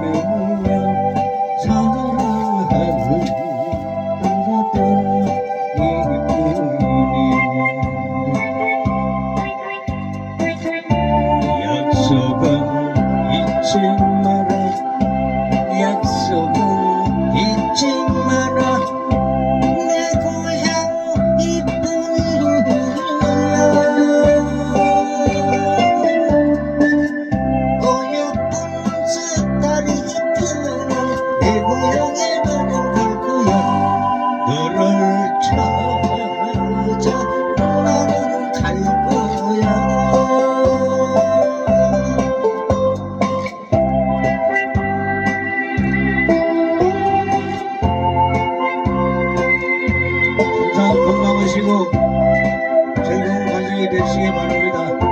Deus. Parang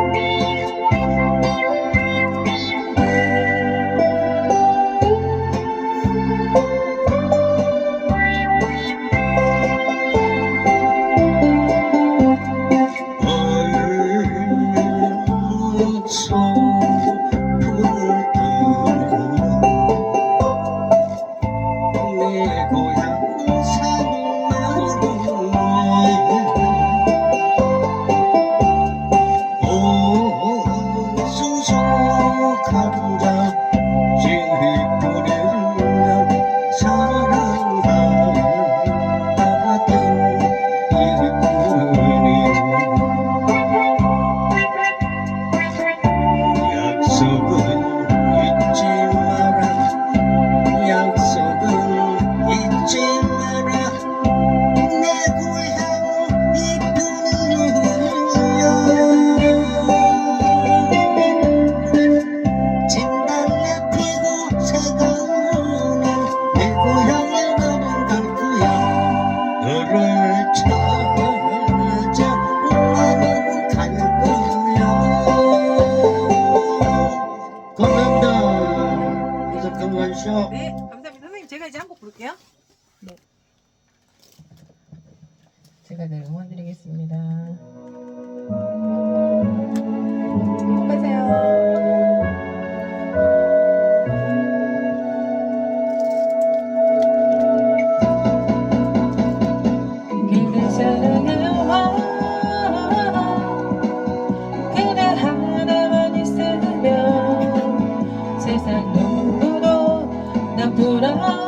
해요? 네. 제가 늘 응원드리겠습니다. 행복하세요. 불안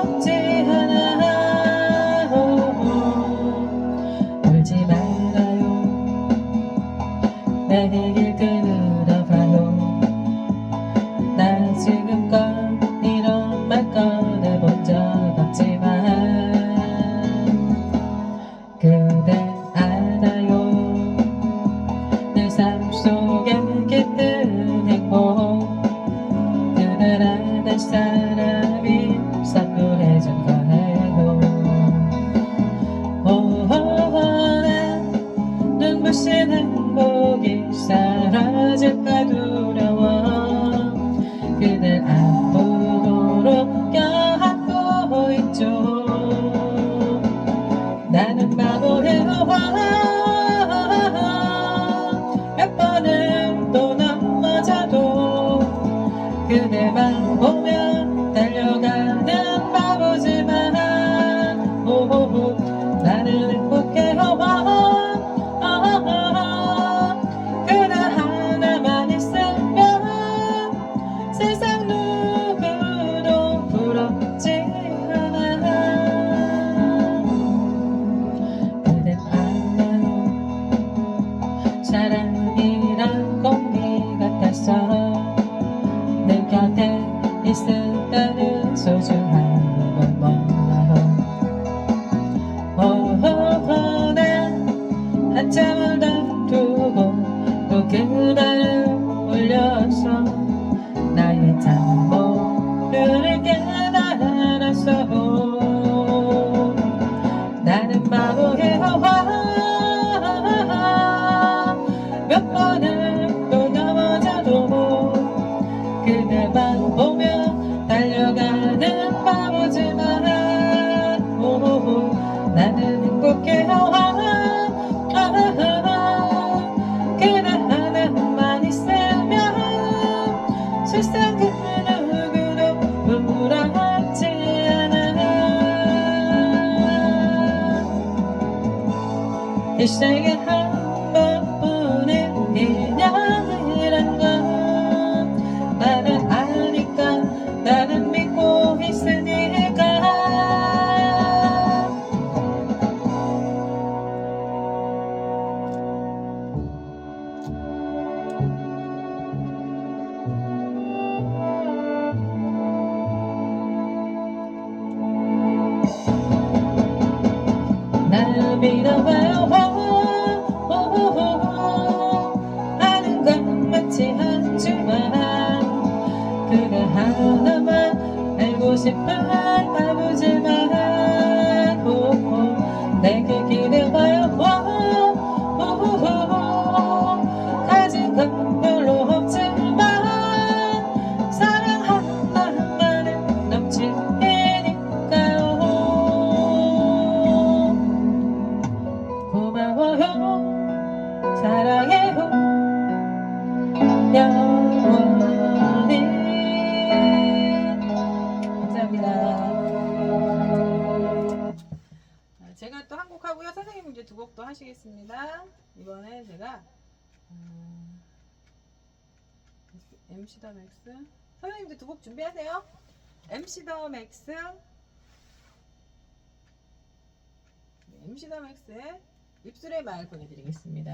understand. 사람이란 공기 네 같았어 내 곁에 있을 때는 소중한 걸 몰라요. 오호호 난 한참을 다투고 또 그날을 울렸어 Stay at home. você para. 하시겠습니다. 이번에 제가 음, MC 더 맥스 선생님들 두 곡 준비하세요. MC 더 맥스 네, MC 더 맥스의 입술의 말 보내드리겠습니다.